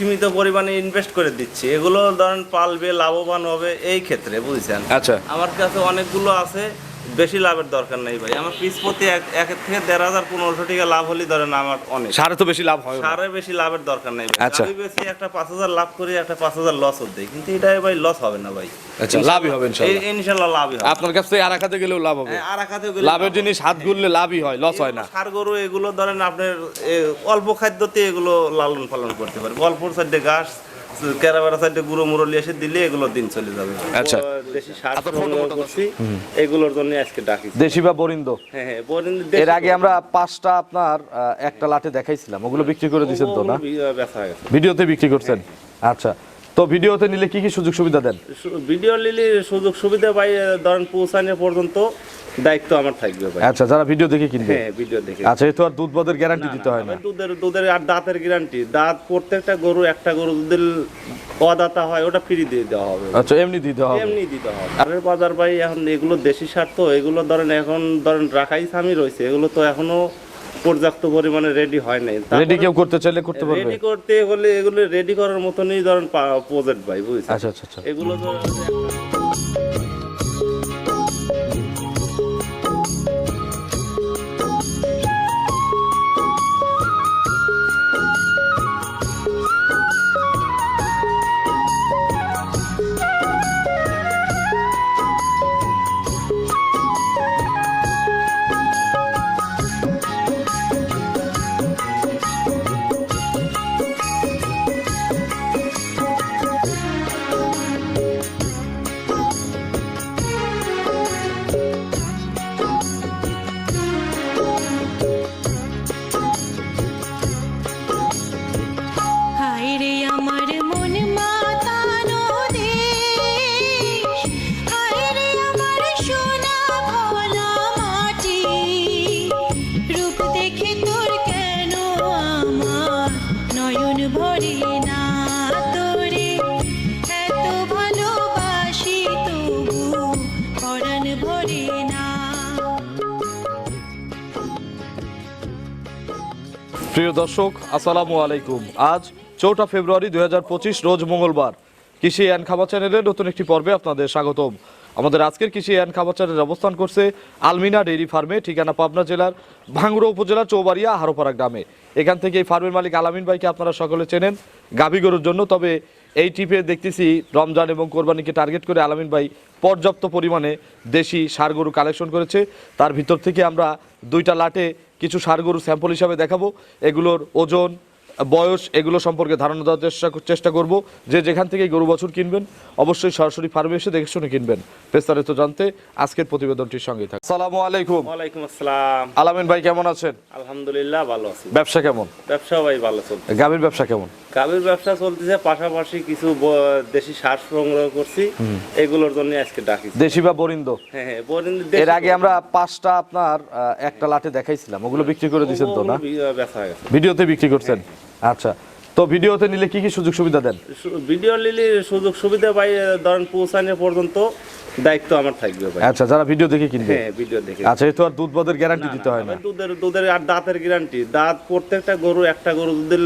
সীমিত পরিমাণে ইনভেস্ট করে দিচ্ছি। এগুলো ধরেন পালবে লাভবান হবে এই ক্ষেত্রে বুঝছেন? আচ্ছা। আমার কাছে অনেকগুলো আছে। বেশি লাভের দরকার নেই ভাই। আমার পিস প্রতি এক থেকে দেড় হাজার পনেরোশো টাকা লাভ হলেই ধরেন আমার অনেক। সারে তো বেশি লাভ হয়। সারে বেশি লাভের দরকার নেই ভাই। আচ্ছা। আমি বেশি একটা পাঁচ হাজার লাভ করি একটা পাঁচ হাজার লস হতে কিন্তু এটাই ভাই লস হবে না ভাই। আচ্ছা লাভই হবে ইনশাল্লাহ। লাভই হবে। আপনার কাছ থেকে আর খাতে গেলেও লাভ হবে। হ্যাঁ, আর এক হাতে গেলে লাভের জিনিস হাত গুললে লাভই হয় লস হয় না। সার গরু এগুলো ধরেন আপনার অল্প খাদ্যতে এগুলো লালন পালন করতে পারে অল্প সাইডে ঘাস কেরাবেরা সাইডে গুঁড়ো মুড়ো লিয়ে এসে দিলে এগুলো দিন চলে যাবে। আচ্ছা। ও, দেশি সার সংগ্রহ করছি এগুলোর জন্য আজকে ডাকি দেশি বা বরিন্দ? হ্যাঁ হ্যাঁ এর আগে আমরা পাঁচটা আপনার একটা লাটে দেখাইছিলাম ওগুলো বিক্রি করে দিয়েছেন তো না? হয়ে ভিডিওতে বিক্রি করছেন? আচ্ছা তো ভিডিওতে নিলে কি কি সুযোগ সুবিধা দেন? ভিডিও নিলে সুযোগ সুবিধা পাই ধরেন পৌঁছানো পর্যন্ত দায়িত্ব আমার থাকবে ভাই। আচ্ছা যারা ভিডিও দেখে কিনবে? হ্যাঁ ভিডিও দেখে। আচ্ছা এই তো আর দুধ বদের গ্যারান্টি দিতে হয় না। দুধের দুধের আর দাঁতের গ্যারান্টি দাঁত প্রত্যেকটা গরু একটা গরু যদি অদাতা হয় ওটা ফ্রি দিয়ে দেওয়া হবে। আচ্ছা এমনি দিতে হবে। এমনি দিতে হবে। সারের বাজার ভাই এখন এগুলো দেশি সার তো এগুলো ধরেন এখন ধরেন রাখাই স্বামী রয়েছে এগুলো তো এখনও পর্যাপ্ত পরিমাণে রেডি হয় নাই। রেডি কেউ করতে চাইলে করতে পারবে। রেডি করতে হলে এগুলো রেডি করার মতনই ধরেন প্রজেক্ট ভাই বুঝছেন? আচ্ছা আচ্ছা এগুলো এগুলো প্রিয় দর্শক, আসসালামু আলাইকুম। আজ চৌঠা ফেব্রুয়ারি দু হাজার পঁচিশ, রোজ মঙ্গলবার। কৃষি অ্যান্ড খাবার চ্যানেলের নতুন একটি পর্বে আপনাদের স্বাগতম। আমাদের আজকের কৃষি অ্যান্ড খাবার চ্যানেলের অবস্থান করছে আলমিনা ডেইরি ফার্মে, ঠিকানা পাবনা জেলার ভাঙ্গুড়া উপজেলার চৌবাড়িয়া হারোপাড়া গ্রামে। এখান থেকে এই ফার্মের মালিক আলামিন ভাইকে আপনারা সকলে চেনেন। গাভী গরুর জন্য, তবে এই টিপে দেখতেছি রমজান এবং কোরবানিকে টার্গেট করে আলামিন ভাই পর্যাপ্ত পরিমাণে দেশি সার গরু কালেকশন করেছে। তার ভিতর থেকে আমরা দুইটা লাটে কিছু সার গরু স্যাম্পল হিসাবে দেখাবো। এগুলোর ওজন বয়স এগুলো সম্পর্কে ধারণা দেওয়ার চেষ্টা চেষ্টা করব। যে যেখান থেকে গরু বছর কিনবেন অবশ্যই সরাসরি ফার্মে এসে দেখে শুনে কিনবেন। বিস্তারিত জানতে আজকের প্রতিবেদনটির সঙ্গে থাকুন। সালামু আলাইকুম। ওয়ালাইকুম আসসালাম। আলামিন ভাই কেমন আছেন? আলহামদুলিল্লাহ ভালো আছি। ব্যবসা কেমন? ব্যবসা ভাই ভালো চলছে। গাভীর ব্যবসা কেমন? গাভীর ব্যবসা চলতেছে পাশাপাশি কিছু দেশি সার সংগ্রহ করছি। এগুলোর জন্য আজকে ডাকি দেশি বা বরিন্দ? হ্যাঁ হ্যাঁ বলেন এর আগে আমরা পাঁচটা আপনার একটা লাটে দেখাইছিলাম। ওগুলো বিক্রি করে দিয়েছেন তো না? হয়ে ভিডিওতে বিক্রি করছেন? আচ্ছা তো ভিডিওতে নিলে কি কি সুযোগ সুবিধা দেন? ভিডিও নিলে সুযোগ সুবিধা পাই ধরেন পৌঁছানো পর্যন্ত দায়িত্ব আমার থাকবে ভাই। আচ্ছা যারা ভিডিও দেখে কিনবে? হ্যাঁ ভিডিও দেখে আচ্ছা এই তো আর দুধ বদের গ্যারান্টি দিতে হয় না। দুধের দুধের আর দাঁতের গ্যারান্টি দাঁত প্রত্যেকটা গরু একটা গরু দুধের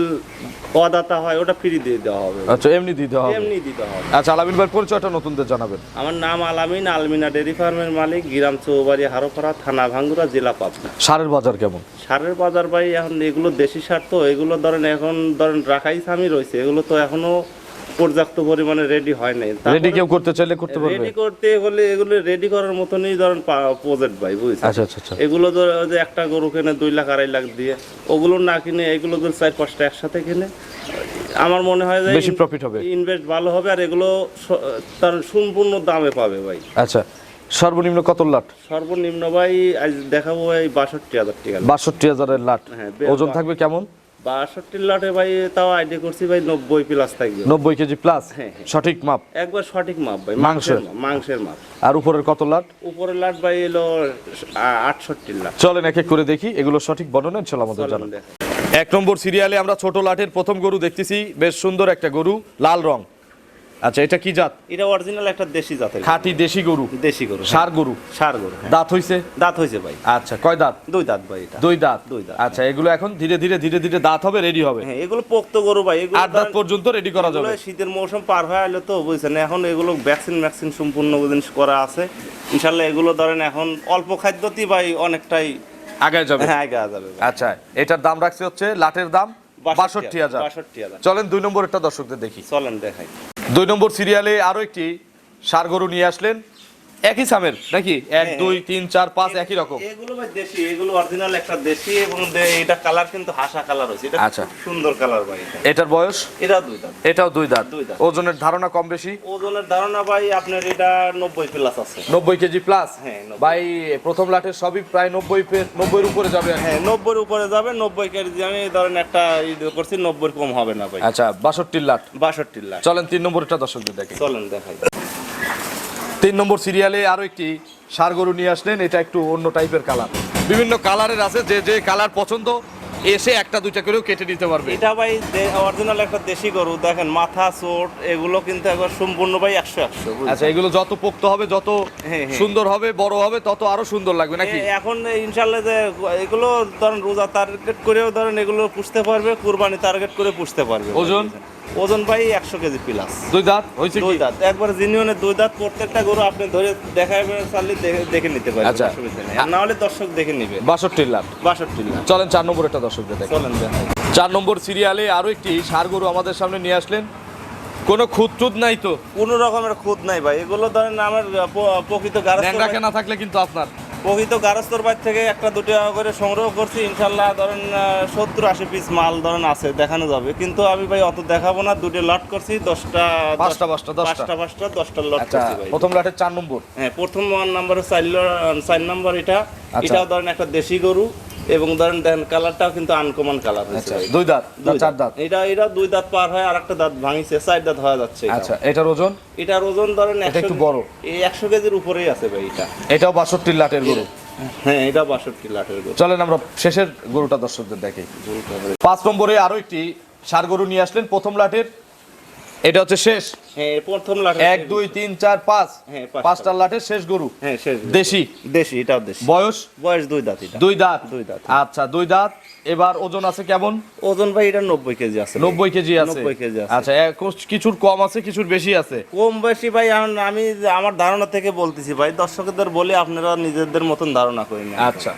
অদাতা হয় ওটা ফ্রি দিয়ে দেওয়া হবে। আচ্ছা এমনি দিতে হবে। এমনি দিতে হবে। আচ্ছা আলামিন ভাই পরিচয়টা নতুনদের জানাবেন। আমার নাম আলামিন আলমিনা ডেরি ফার্মের মালিক গ্রাম চৌবাড়ি হারোপাড়া থানা ভাঙ্গুরা জেলা পাবনা। সারের বাজার কেমন? সারের বাজার ভাই এখন এগুলো দেশি সার তো এগুলো ধরেন এখন ধরেন রাখাই স্বামী রয়েছে এগুলো তো এখনও পর্যাপ্ত পরিমাণে রেডি হয় নাই। রেডি কেউ করতে চাইলে করতে পারবে। রেডি করতে হলে এগুলো রেডি করার মতনই ধরেন প্রজেক্ট ভাই বুঝছেন? আচ্ছা আচ্ছা আচ্ছা। এগুলো ধর যে একটা গরু কিনে দুই লাখ আড়াই লাখ দিয়ে ওগুলো না কিনে এগুলো ধর চার পাঁচটা একসাথে কিনে আমার মনে হয় যে বেশি প্রফিট হবে। ইনভেস্ট ভালো হবে আর এগুলো তার সম্পূর্ণ দামে পাবে ভাই। আচ্ছা সর্বনিম্ন কত লাট? সর্বনিম্ন ভাই আজ দেখাবো ভাই বাষট্টি হাজার টাকা বাষট্টি হাজারের লাট। হ্যাঁ, ওজন থাকবে কেমন? বাষট্টি লটে ভাই তাও আইডিয়া করছি ভাই নব্বই প্লাস থাকবে। নব্বই কেজি প্লাস হ্যাঁ, হ্যাঁ। সঠিক মাপ? একবার সঠিক মাপ ভাই মাংসের? মাংসের? মাপ, আর উপরের কত লাট? উপরের লাট ভাই এলো আটষট্টি লাখ চলেন এক এক করে দেখি এগুলো সঠিক বর্ণনা ইনশাল্লাহ আমাদের জানান। এক নম্বর সিরিয়ালে আমরা ছোট লাটের প্রথম গরু দেখতেছি বেশ সুন্দর একটা গরু লাল রং। আচ্ছা এটা কি জাত? এটা অরিজিনাল একটা দেশি জাতের খাঁটি দেশি গরু? দেশি গরু সার গরু? সার গরু হ্যাঁ। দাঁত হইছে? দাঁত হয়েছে ভাই। আচ্ছা কয় দাঁত? দুই দাঁত ভাই এটা। দুই দাঁত? দুই দাঁত। আচ্ছা এগুলো এখন ধীরে ধীরে ধীরে ধীরে দাঁত হবে রেডি হবে? হ্যাঁ এগুলো পোক্ত গরু ভাই এগুলো আট দাঁত পর্যন্ত রেডি করা যাবে। শীতের মৌসুম পার হয়ে এলে তো বুঝছেন এখন এগুলো ভ্যাকসিন ভ্যাকসিন সম্পূর্ণ জিনিস করা আছে। ইনশাল্লাহ এগুলো ধরেন এখন অল্প খাদ্যতেই ভাই অনেকটাই আগায় যাবে। হ্যাঁ আগে যাবে আচ্ছা এটার দাম রাখছে হচ্ছে লাটের দাম বাষট্টি হাজার চলেন দুই নম্বরটা দর্শকদের দেখি। চলেন দেখাই। দুই নম্বর সিরিয়ালে আরও একটি সারগরু নিয়ে আসলেন। একই সামের নাকি? এক হ্যাঁ। দুই তিন চার পাঁচ একই রকম। এগুলো ভাই দেশি এগুলো অরিজিনাল একটা দেশি এবং এটা কালার কিন্তু হাসা কালার হয়েছে। এটা আচ্ছা। সুন্দর কালার ভাই এটার বয়স? এটা দুই দাঁত। এটাও দুই দাঁত। ওজনের ধারণা কম বেশি? ওজনের ধারণা ভাই আপনার এটা নব্বই প্লাস আছে। নব্বই কেজি প্লাস হ্যাঁ, ভাই প্রথম লাটের সবই প্রায় নব্বই নব্বইয়ের উপরে যাবে। হ্যাঁ নব্বইয়ের উপরে যাবে নব্বই কেজি আমি ধরেন একটা ই করছি নব্বই কম হবে না ভাই। আচ্ছা বাষট্টির লাট। বাষট্টি লাট। চলেন তিন নম্বরটা দর্শকদের দেখে। চলেন দেখাই। তিন নম্বর সিরিয়ালে আরও একটি সার গরু নিয়ে আসলেন এটা একটু অন্য টাইপের কালার বিভিন্ন কালারের আছে যে যে কালার পছন্দ এসে একটা দুইটা করেও কেটে নিতে পারবে। এটা ভাই অরিজিনাল একটা দেশি গরু দেখেন মাথা চোট এগুলো কিন্তু একবার সম্পূর্ণ ভাই একশো একশো আচ্ছা এগুলো যত পোক্ত হবে যত হ্যাঁ, হ্যাঁ। সুন্দর হবে বড় হবে তত আরও সুন্দর লাগবে নাকি? এখন ইনশাল্লাহ যে এগুলো ধরেন রোজা টার্গেট করেও ধরেন এগুলো পুষতে পারবে কুরবানি টার্গেট করে পুষতে পারবে। ওজন? ওজন ভাই একশো কেজি প্লাস দুই দাঁত হয়েছে দুই দাঁত। একবার জিনিয়নের দুই দাঁত প্রত্যেকটা গরু আপনি ধরে দেখাবেন চাললে দেখে- নিতে পারবেন আচ্ছা। অসুবিধা নেই। না হলে দর্শক দেখে নিবে। বাষট্টির লাট বাষট্টি লাখ চলেন চার নম্বর একটা দর্শক দেখে চলেন চার নম্বর সিরিয়ালে আরও একটি সার গরু আমাদের সামনে নিয়ে আসলেন। কোনো খুদ টুদ নাই তো? কোনো রকমের খুদ নাই ভাই। এগুলো ধরেন আমার প্রকৃত গারস্থ কেনা থাকলে কিন্তু আপনার। প্রকৃত গারস্তর বাইর থেকে একটা দুটো করে সংগ্রহ করছি ইনশাল্লাহ ধরেন সত্তর আশি পিস মাল ধরেন আছে দেখানো যাবে। কিন্তু আমি ভাই অত দেখাবো না দুটো লট করছি দশটা পাঁচটা, পাঁচটা, পাঁচটা পাঁচটা দশটা লট আচ্ছা করছি ভাই। প্রথম লটের চার নম্বর হ্যাঁ প্রথম ওয়ান নাম্বার চার চার নম্বর এটা। আচ্ছা। এটাও ধরেন একটা দেশি গরু এবং ধরেন দেন কালারটাও কিন্তু আনকমন কালার হয়েছে আচ্ছা দুই দাঁত চার দাঁত। এটা এটা দুই দাঁত পার হয় আর একটা দাঁত ভাঙিছে চার দাঁত হয়ে যাচ্ছে আচ্ছা এটার ওজন? এটার ওজন ধরেন এটা একটু বড়। এই একশো কেজির উপরেই আছে ভাই এটা। এটাও বাষট্টির লাটের গরু? হ্যাঁ এটা বাষট্টি লাটের গরু। চলেন আমরা শেষের গরুটা দর্শকদের দেখি। পাঁচ নম্বরে আরও একটি সার গরু নিয়ে আসলেন প্রথম লাটের এটা হচ্ছে শেষ। হ্যাঁ প্রথম লাট এক দুই তিন চার পাঁচ। হ্যাঁ, পাঁচটা। লাটের শেষ গরু। হ্যাঁ শেষ দেশি? দেশি এটাও দেশি। বয়স? বয়স দুই দাঁত দুই দাঁত। দুই দাঁত। আচ্ছা দুই দাঁত। এবার ওজন আছে কেমন? ওজন ভাই এটা নব্বই কেজি আছে। নব্বই কেজি আছে। 90 কেজি আছে। আচ্ছা এক- কিছুর কম আছে কিছুর বেশি আছে? কম বেশি ভাই আমি আমার ধারণা থেকে বলতেছি ভাই দর্শকদের বলে আপনারা নিজেদের মতন ধারণা করেন। আচ্ছা।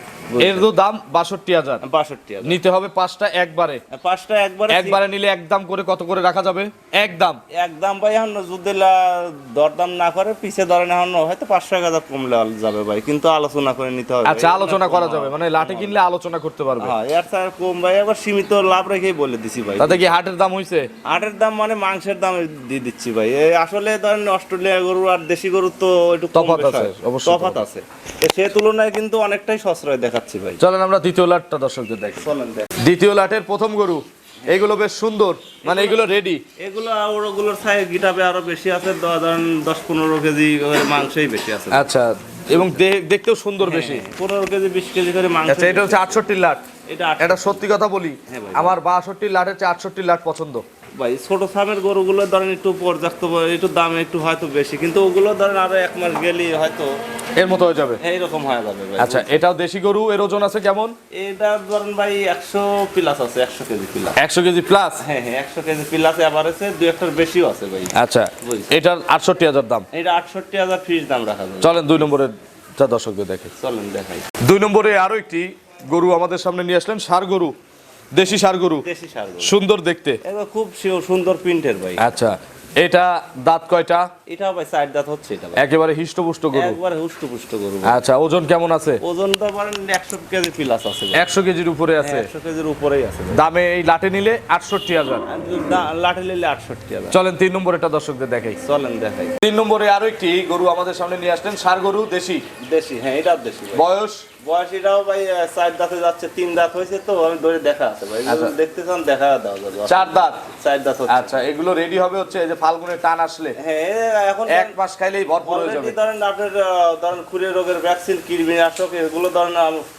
এর দাম বাষট্টি হাজার। বাষট্টি নিতে হবে পাঁচটা একবারে। পাঁচটা একবারে একবারে নিলে একদম করে কত করে রাখা যাবে? একদম একদম ভাই এখন যদি দরদাম না করে পিছে ধরেন এখন হয়তো পাঁচশো এক হাজার কমলে যাবে ভাই কিন্তু আলোচনা করে নিতে হবে আচ্ছা আলোচনা করা যাবে মানে লাঠি কিনলে আলোচনা করতে পারবে। হ্যাঁ এর স্যার কম ভাই এবার সীমিত লাভ রেখেই বলে দিছি ভাই। তাতে কি হাটের দাম হইছে? আটের দাম মানে মাংসের দাম দিয়ে দিচ্ছি ভাই। এই আসলে ধরেন অস্ট্রেলিয়া গরু আর দেশি গরু তো একটু বেশ আছে, হয়। তফাৎ আছে। সে তুলনায় কিন্তু অনেকটাই সশ্রয় দেখাচ্ছি ভাই। চলেন আমরা দ্বিতীয় লাটটা দর্শকদের দেখি। চলেন দেখ। দ্বিতীয় লাটের প্রথম গরু এগুলো বেশ সুন্দর মানে এগুলো রেডি এগুলো ওগুলোর সাইজ গিটাবে আরও বেশি আছে ধরেন দশ পনেরো কেজি করে মাংসই বেশি আছে। আচ্ছা এবং দেখতেও সুন্দর বেশি। পনেরো কেজি বিশ কেজি করে মাংস আচ্ছা এটা হচ্ছে আটষট্টি লাট। এটা এটা সত্যি কথা বলি হ্যাঁ। আমার বাষট্টি লাটের চেয়ে আটষট্টি লাট পছন্দ। ভাই ছোট সামের গরুগুলো ধরেন একটু পর্যাপ্ত একটু দাম একটু হয়তো বেশি কিন্তু ওগুলো ধরেন আরও এক মাস গেলেই হয়তো এর মতো হয়ে যাবে? এইরকম হয়ে যাবে ভাই। আচ্ছা এটাও দেশি গরু এর ওজন আছে কেমন? এটা ধরেন ভাই একশো প্লাস আছে একশো কেজি প্লাস একশো কেজি প্লাস হ্যাঁ হ্যাঁ একশো কেজি প্লাস এভারেজে দুই একটার বেশিও আছে ভাই। আচ্ছা এটার আটষট্টি হাজার দাম। এটা আটষট্টি হাজার ফিস দাম রাখা যাবে। চলেন দুই নম্বরের যা দর্শকদের দেখে চলেন দেখাই। দুই নম্বরে আরও একটি গরু আমাদের সামনে নিয়ে আসলেন সার গরু। দেশি সার গরু? দেশি সার গরু। সুন্দর দেখতে। খুব সুন্দর প্রিন্টের ভাই। আচ্ছা এটা দাঁত কয়টা? এটাও ভাই সাইড দাঁত হচ্ছে এটা একেবারে হিষ্টপুষ্ট গরু। একবারে হুষ্ট পুষ্ট গরু আচ্ছা ওজন কেমন আছে? ওজন তো বলেন একশো কেজি প্লাস আছে ভাই। একশো কেজির উপরে আছে? একশো কেজির উপরেই আছে দামে এই লাটে নিলে আটষট্টি হাজার। আর লাঠি নিলে আটষট্টি হাজার। চলেন তিন নম্বরটা দর্শকদের দেখাই। চলেন দেখাই। তিন নম্বরে আরও একটি গরু আমাদের সামনে নিয়ে আসলেন সার গরু দেশি। দেশি হ্যাঁ এটা দেশি বয়স? বয়সীটাও ভাই চার দাঁতে যাচ্ছে তিন দাঁত হয়েছে তো আমি ধরে দেখা আছে ভাই। আচ্ছা। দেখতে চান দেখা দাও চার দাঁত? চার দাঁত আচ্ছা এগুলো রেডি হবে হচ্ছে যে ফাল্গুনের টান আসলে? হ্যাঁ এখন এক মাস খাইলেই ভরপুর হয়ে যাবে। ধরেন আপনার ধরেন খুরে রোগের ভ্যাকসিন কীটনাশক এগুলো ধরেন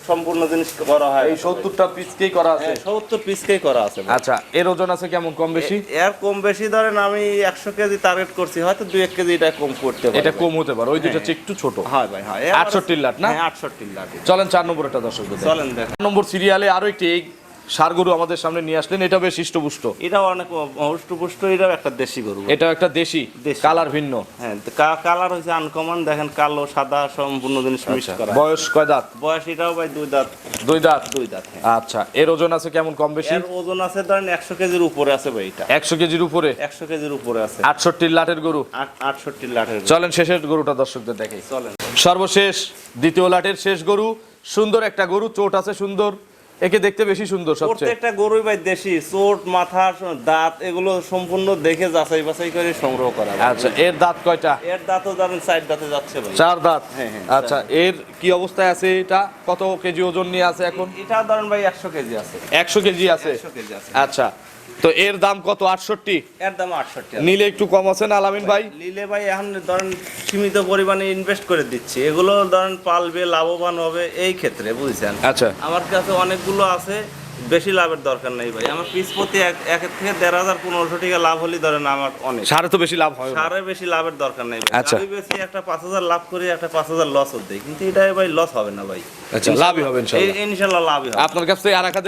সম্পূর্ণ জিনিস করা হয়। এই সত্তরটা পিসকেই করা আছে? হ্যাঁ সত্তর পিসকেই করা আছে আচ্ছা এর ওজন আছে কেমন কম বেশি? এর কম বেশি ধরেন আমি একশো কেজি টার্গেট করছি হয়তো দুই এক কেজি এটা কম করতে পারি এটা কম হতে পারে ওই দুটো হচ্ছে একটু ছোট। হয় ভাই হয়। 68 লাট না? হ্যাঁ আটষট্টি লাট। চলেন চার নম্বরটা দর্শক চলেন চার নম্বর সিরিয়ালে আরও একটি এই সার গরু আমাদের সামনে নিয়ে আসলেন। এটা বেশ হৃষ্টপুষ্ট এটাও অনেক হষ্টপুষ্ট এটাও একটা দেশি গরু। এটা একটা দেশি। কালার ভিন্ন। হ্যাঁ কালার হচ্ছে আনকমন দেখেন কালো সাদা সম্পূর্ণ জিনিস মিক্স করা। আচ্ছা, বয়স কয় দাঁত? বয়স এটাও ভাই দুই দাঁত। দুই দাঁত? দুই দাঁত হ্যাঁ। আচ্ছা এর ওজন আছে কেমন কম বেশি? এর ওজন আছে ধরেন একশো কেজির উপরে আছে ভাই এটা। একশো কেজির উপরে? একশো কেজির উপরে আছে। আটষট্টি লাটের গরু? আট- আটষট্টি লাঠের চলেন শেষের গরুটা দর্শকদের দেখে। চলেন। সর্বশেষ দ্বিতীয় লাটের শেষ গরু। সুন্দর একটা গরু চোট আছে সুন্দর। একে দেখতে বেশি সুন্দর সবচেয়ে। প্রত্যেকটা গরুই ভাই দেশি চোট মাথা দাঁত এগুলো সম্পূর্ণ দেখে যাচাই বাছাই করে সংগ্রহ করা আচ্ছা এর দাঁত কয়টা? এর দাঁতও ধরেন সাইড দাঁতে যাচ্ছে ভাই। চার দাঁত? হ্যাঁ, হ্যাঁ, আচ্ছা এর কি অবস্থায় আছে এটা? কত কেজি ওজন নিয়ে আছে এখন? এটা ধরেন ভাই একশো কেজি আছে। একশো কেজি আছে? একশো কেজি আছে। আচ্ছা তো এর দাম কত? আটষট্টি? এর দাম আটষট্টি নিলে একটু কম আছে না আলামিন ভাই? নিলে ভাই এখন ধরেন সীমিত পরিমাণে ইনভেস্ট করে দিচ্ছি। এগুলো ধরেন পালবে লাভবান হবে এই ক্ষেত্রে বুঝছেন? আচ্ছা। আমার কাছে অনেকগুলো আছে বেশি লাভের দরকার নেই ভাই। আমার পিস প্রতি এক থেকে দেড় হাজার পনেরোশো টাকা লাভ হলে ধরেন আমার অনেক। সারে তো বেশি লাভ হয়। সারে বেশি লাভের দরকার নেই আচ্ছা। আমি বেশি একটা পাঁচ হাজার লাভ করি একটা পাঁচ হাজার লস হতে কিন্তু এটাই ভাই লস হবে না ভাই। আচ্ছা লাভই হবে ইনশাআল্লাহ ইনশাল্লাহ লাভই হবে। আপনার কাছ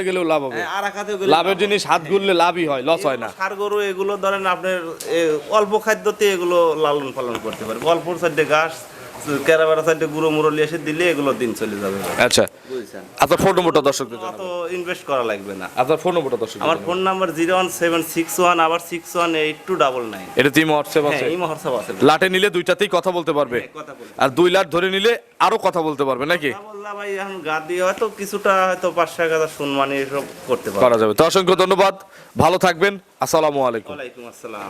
গেলেও লাভ হবে। হ্যাঁ, আর একাতেও গেলে লাভের জিনিস হাত ঘুরলে লাভই হয় লস হয় না। এগুলো সার গরু এগুলো ধরেন আপনার অল্প খাদ্যতে এগুলো লালন পালন করতে পারে অল্পর সাইডে ঘাস কেরাবেড়া সাইডে গুঁড়ো মুড়ো নিয়ে এসে দিলে এগুলো দিন চলে যাবে। আচ্ছা। বুঝছেন? আপনার ফোন নম্বরটা দর্শকদের অত ইনভেস্ট করা লাগবে না। আপনার ফোন নম্বরটা দর্শক আমার phone number zero one seven six one আবার six one eight two double nine এটা তিন হোয়াটসঅ্যাপ হ্যাঁ আছে। আছে। লাটে নিলে দুইটাতেই কথা বলতে পারবে। হ্যাঁ, আর দুই লাট ধরে নিলে আরও কথা বলতে পারবে নাকি? বললাম ভাই এখন গা দিয়ে হয়তো কিছুটা হয়তো পাঁচশো এক হাজার সম্মানী এসব করতে পারব। করা যাবে। তো অসংখ্য ধন্যবাদ। ভালো থাকবেন। আসসালামু আলাইকুম। ওয়ালাইকুম আসসালাম।